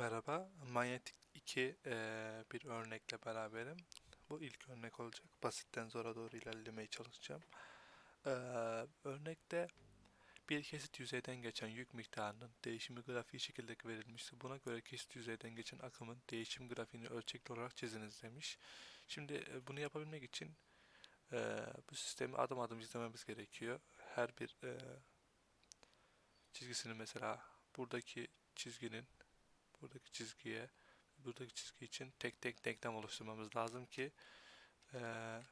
Merhaba, manyetik 2 eee, bir örnekle beraberim. Bu ilk örnek olacak. Basitten zora doğru ilerlemeye çalışacağım. Eee, örnekte bir kesit yüzeyden geçen yük miktarının değişimi grafiği şekilde verilmişti. Buna göre kesit yüzeyden geçen akımın değişim grafiğini ölçekli olarak çiziniz demiş. Şimdi e, bunu yapabilmek için eee, bu sistemi adım adım izlememiz gerekiyor. Her bir eee, çizgisini mesela buradaki çizginin buradaki çizgiye buradaki çizgi için tek tek denklem oluşturmamız lazım ki eee,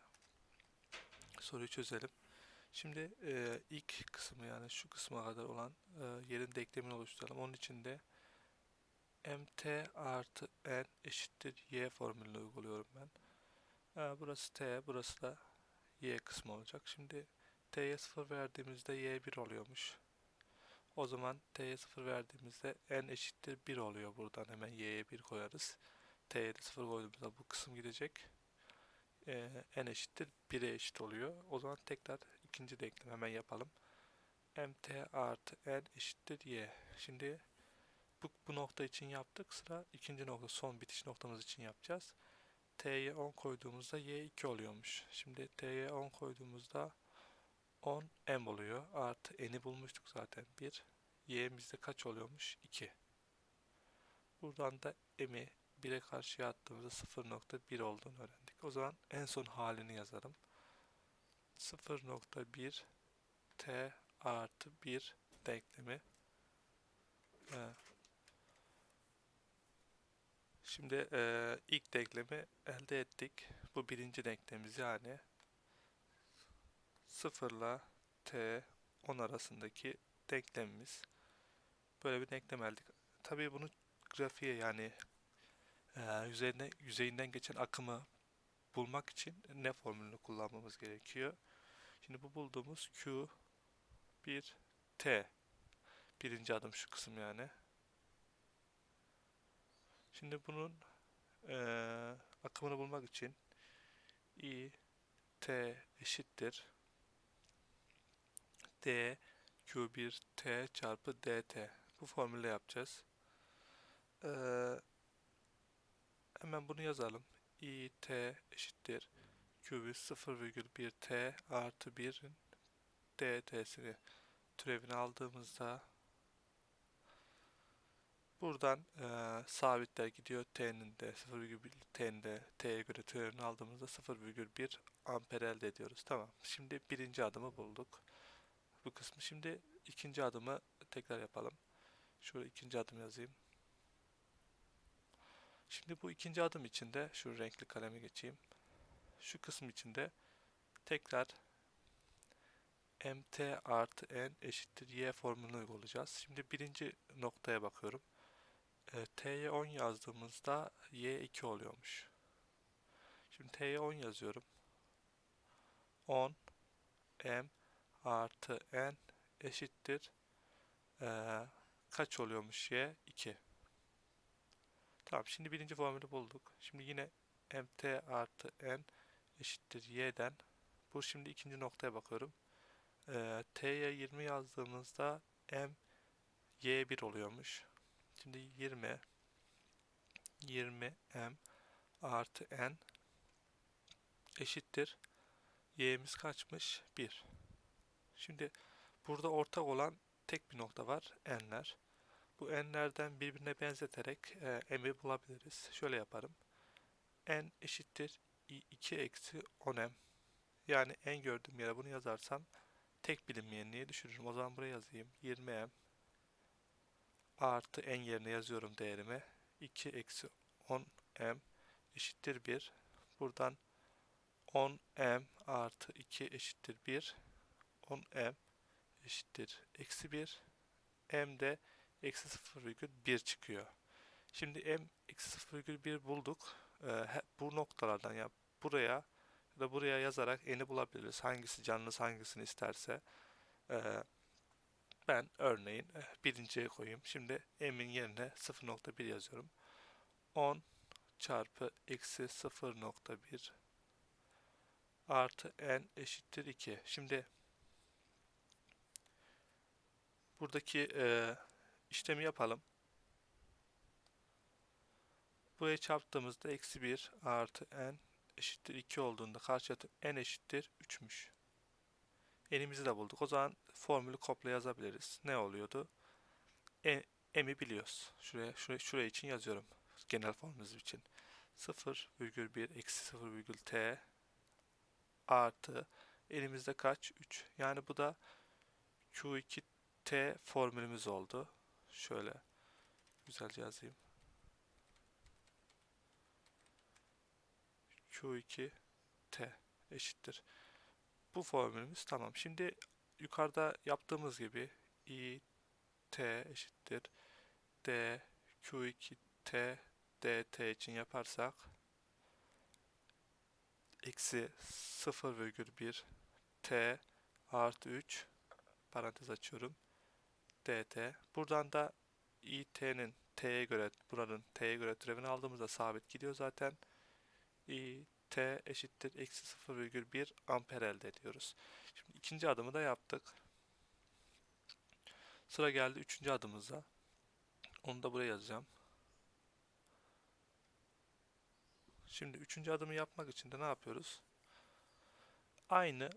soruyu çözelim. Şimdi eee, ilk kısmı yani şu kısma kadar olan eee, yerin denklemini oluşturalım. Onun için de mt artı n eşittir y formülünü uyguluyorum ben. Eee, burası t, burası da y kısmı olacak. Şimdi t'ye 0 verdiğimizde y 1 oluyormuş. O zaman t'ye 0 verdiğimizde n eşittir 1 oluyor. Buradan hemen y'ye 1 koyarız. t'ye de 0 koyduğumuzda bu kısım gidecek. Ee, n eşittir 1'e eşit oluyor. O zaman tekrar ikinci denklem hemen yapalım. mt artı n eşittir y. Şimdi bu, bu nokta için yaptık. Sıra ikinci nokta son bitiş noktamız için yapacağız. t'ye 10 koyduğumuzda y 2 oluyormuş. Şimdi t'ye 10 koyduğumuzda 10 m oluyor. Artı n'i bulmuştuk zaten 1. y'mizde kaç oluyormuş? 2. Buradan da m'i 1'e karşıya attığımızda 0.1 olduğunu öğrendik. O zaman en son halini yazalım. 0.1 t artı 1 denklemi. Şimdi ilk denklemi elde ettik. Bu birinci denklemimiz yani 0 ile t 10 arasındaki denklemimiz. Böyle bir denklem elde. Tabii bunu grafiğe yani e, yüzeyine, yüzeyinden geçen akımı bulmak için ne formülünü kullanmamız gerekiyor. Şimdi bu bulduğumuz Q 1 T. Birinci adım şu kısım yani. Şimdi bunun e, akımını bulmak için I T eşittir D Q1 T çarpı DT. Bu formülle yapacağız. Ee, hemen bunu yazalım. I T eşittir Q1 0,1 T artı 1'in DT'sini türevini aldığımızda buradan e, sabitler gidiyor. T'nin de 0,1 T'nin de T'ye göre türevini aldığımızda 0,1 amper elde ediyoruz. Tamam. Şimdi birinci adımı bulduk bu kısmı. Şimdi ikinci adımı tekrar yapalım. Şöyle ikinci adım yazayım. Şimdi bu ikinci adım içinde şu renkli kalemi geçeyim. Şu kısım içinde tekrar mt artı n eşittir y formülünü uygulayacağız. Şimdi birinci noktaya bakıyorum. E, t'ye 10 yazdığımızda y 2 oluyormuş. Şimdi t'ye 10 yazıyorum. 10 m artı n eşittir ee, kaç oluyormuş y? 2. Tamam şimdi birinci formülü bulduk. Şimdi yine mt artı n eşittir y'den. Bu şimdi ikinci noktaya bakıyorum. Ee, t'ye 20 yazdığımızda m y1 oluyormuş. Şimdi 20 20 m artı n eşittir y'miz kaçmış? 1. Şimdi burada ortak olan tek bir nokta var. N'ler. Bu n'lerden birbirine benzeterek e, m'i bulabiliriz. Şöyle yaparım. n eşittir 2 eksi 10m. Yani n gördüğüm yere bunu yazarsam tek bilinmeyenliği düşürürüm. O zaman buraya yazayım. 20m artı n yerine yazıyorum değerimi. 2 eksi 10m eşittir 1. Buradan 10m artı 2 eşittir 1. 10m eşittir eksi 1 m de eksi 0,1 çıkıyor. Şimdi m eksi 0,1 bulduk. Ee, bu noktalardan ya buraya ya da buraya yazarak n'i bulabiliriz. Hangisi canınız hangisini isterse. Ee, ben örneğin eh, birinciye koyayım. Şimdi m'in yerine 0.1 yazıyorum. 10 çarpı eksi 0.1 artı n eşittir 2. Şimdi buradaki e, işlemi yapalım. Buraya çarptığımızda eksi 1 artı n eşittir 2 olduğunda karşı n eşittir 3'müş. N'imizi de bulduk. O zaman formülü kopla yazabiliriz. Ne oluyordu? E, m'i biliyoruz. Şuraya, şuraya, şuraya için yazıyorum. Genel formülümüz için. 0,1 eksi 0,t artı elimizde kaç? 3. Yani bu da Q2T formülümüz oldu. Şöyle güzelce yazayım. Q2T eşittir. Bu formülümüz tamam. Şimdi yukarıda yaptığımız gibi I T eşittir D Q2 T dt için yaparsak eksi 0,1 t artı 3 parantez açıyorum dt buradan da it'nin t'ye göre buranın t'ye göre türevini aldığımızda sabit gidiyor zaten it eşittir eksi 0,1 amper elde ediyoruz. Şimdi ikinci adımı da yaptık. Sıra geldi üçüncü adımıza. Onu da buraya yazacağım. Şimdi üçüncü adımı yapmak için de ne yapıyoruz? Aynı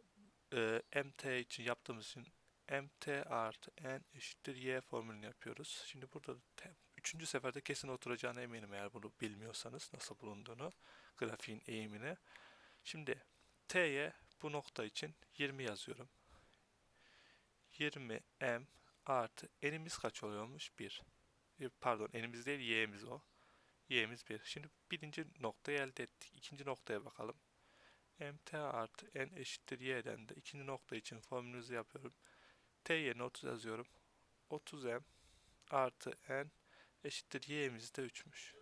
e, mt için yaptığımız için mt artı n eşittir y formülünü yapıyoruz. Şimdi burada üçüncü seferde kesin oturacağına eminim eğer bunu bilmiyorsanız nasıl bulunduğunu, grafiğin eğimini. Şimdi t'ye bu nokta için 20 yazıyorum. 20 m artı n'imiz kaç oluyormuş? 1. E, pardon n'imiz değil y'miz o y'miz 1. Şimdi birinci noktayı elde ettik. İkinci noktaya bakalım. mt artı n eşittir y'den de ikinci nokta için formülümüzü yapıyorum. T yerine 30 yazıyorum. 30m artı n eşittir y'miz de 3'müş.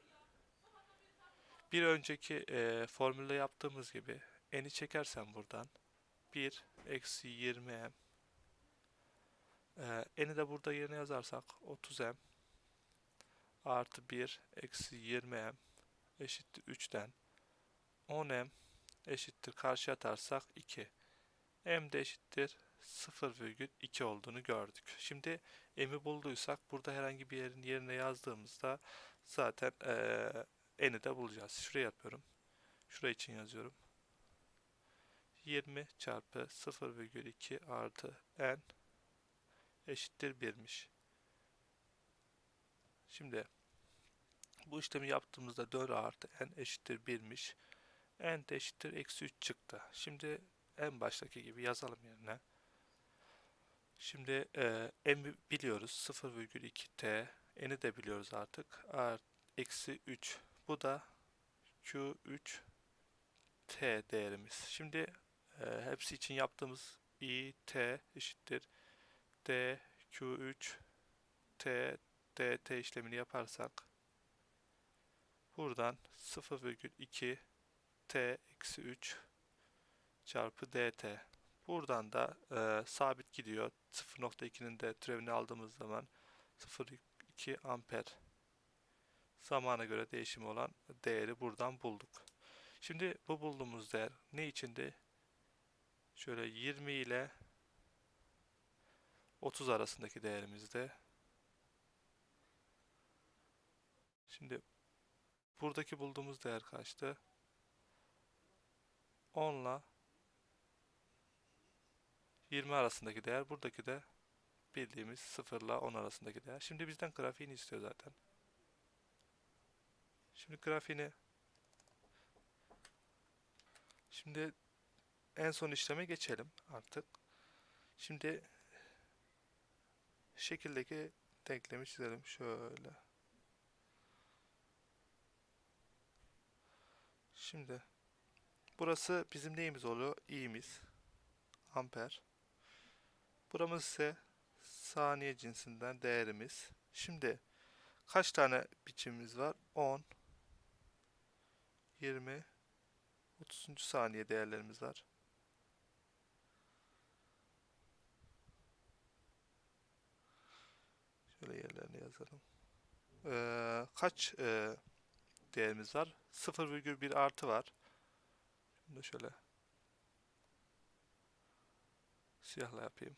Bir önceki e, formülde yaptığımız gibi n'i çekersem buradan 1 eksi 20m e, n'i de burada yerine yazarsak 30m artı 1 eksi 20m eşittir 3'ten 10m eşittir karşı atarsak 2. m de eşittir 0,2 olduğunu gördük. Şimdi m'i bulduysak burada herhangi bir yerin yerine yazdığımızda zaten ee, n'i de bulacağız. Şuraya yapıyorum. Şuraya için yazıyorum. 20 çarpı 0,2 artı n eşittir 1'miş. Şimdi bu işlemi yaptığımızda 4 artı n eşittir 1'miş. n de eşittir eksi 3 çıktı. Şimdi en baştaki gibi yazalım yerine. Şimdi e, n biliyoruz 0,2t n'i de biliyoruz artık. Art, eksi 3 bu da q3 t değerimiz. Şimdi e, hepsi için yaptığımız i t eşittir d q3 t dt işlemini yaparsak buradan 0,2 t eksi 3 çarpı dt buradan da e, sabit gidiyor 0.2'nin de türevini aldığımız zaman 0,2 amper zamana göre değişim olan değeri buradan bulduk. Şimdi bu bulduğumuz değer ne içindi? Şöyle 20 ile 30 arasındaki değerimizde Şimdi buradaki bulduğumuz değer kaçtı? 10 ile 20 arasındaki değer. Buradaki de bildiğimiz 0 ile 10 arasındaki değer. Şimdi bizden grafiğini istiyor zaten. Şimdi grafiğini Şimdi en son işleme geçelim artık. Şimdi şekildeki denklemi çizelim. Şöyle. Şimdi burası bizim neyimiz oluyor? i'miz. Amper. Buramız ise saniye cinsinden değerimiz. Şimdi kaç tane biçimimiz var? 10 20 30. saniye değerlerimiz var. Şöyle yerlerini yazalım. Ee, kaç e, değerimiz var. 0,1 artı var. Da şöyle siyahla yapayım.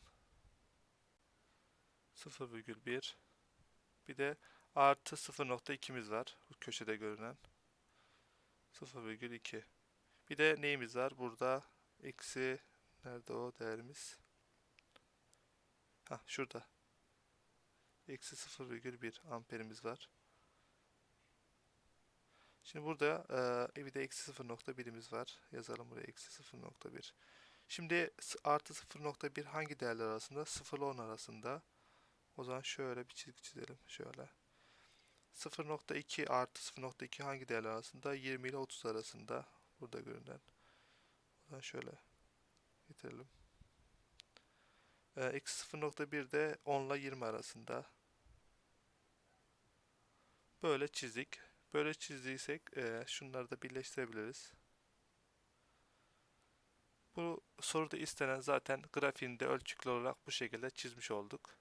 0,1 bir de artı 0.2'miz var. Bu köşede görünen. 0,2. Bir de neyimiz var? Burada eksi nerede o değerimiz? Ha şurada. Eksi 0,1 amperimiz var. Şimdi burada e, bir de eksi 0.1'imiz var. Yazalım buraya eksi 0.1. Şimdi artı 0.1 hangi değerler arasında? 0 ile 10 arasında. O zaman şöyle bir çizgi çizelim. Şöyle. 0.2 artı 0.2 hangi değerler arasında? 20 ile 30 arasında. Burada görünen. Zaman şöyle getirelim. Ee, Eksi 0.1 de 10 ile 20 arasında. Böyle çizdik. Böyle çizdiysek e, şunları da birleştirebiliriz. Bu soruda istenen zaten grafiğinde ölçüklü olarak bu şekilde çizmiş olduk.